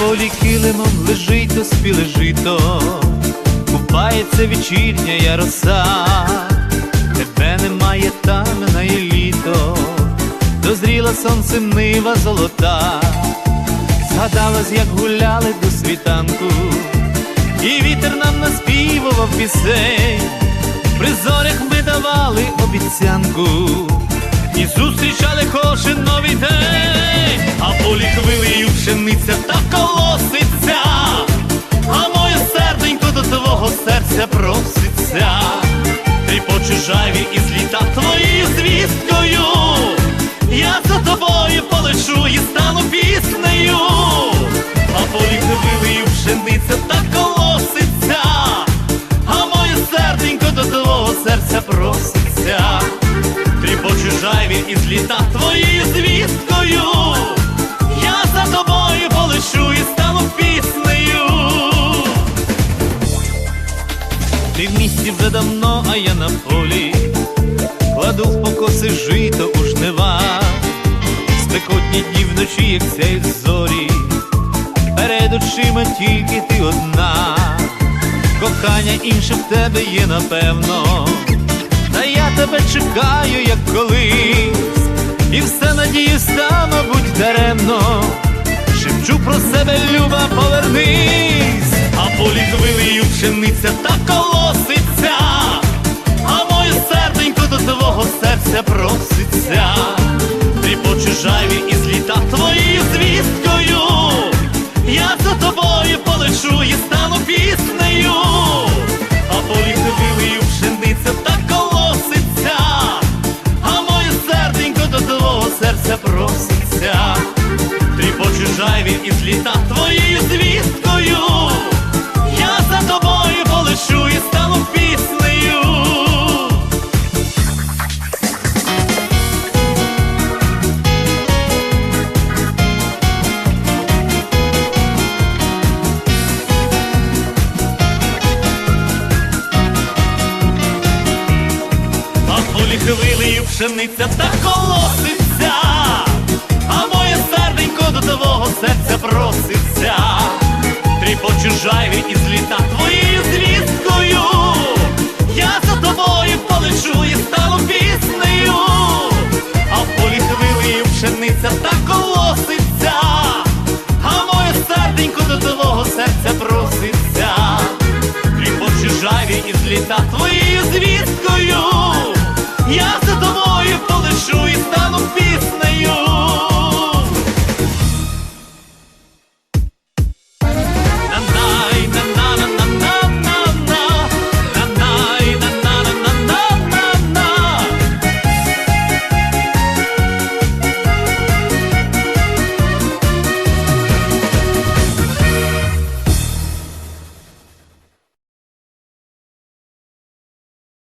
полі килимом лежить то спіле жито, купається вечірня роса, тебе немає там на літо, дозріла сонцем нива золота, згадалось, як гуляли до світанку, і вітер нам наспівував пісень, при зорях ми давали обіцянку. І зустрічали кожен новий колоситься, а моє серденько до твого серця проситься, ти по чужаві і зліта твоєю звісткою, я за тобою полечу і стану піснею, а полі хвилею пшениця та колоситься, а моє серденько до твого серця проситься. Ти по чужаві і зліта Ти в місті вже давно, а я на полі, кладу в покоси жито у жнива, спекотні дні вночі, як сяють зорі, перед очима тільки ти одна, кохання інше в тебе є напевно. Та я тебе чекаю, як колись, і все надіюсь, та, мабуть, даремно. Шепчу про себе, люба, повернись, а полі хвилею пшениця та по чужаві і зліта твоєю звісткою, я за тобою полечу і стану піснею. А полі хвилею пшениця та колоситься, до твого серця проситься,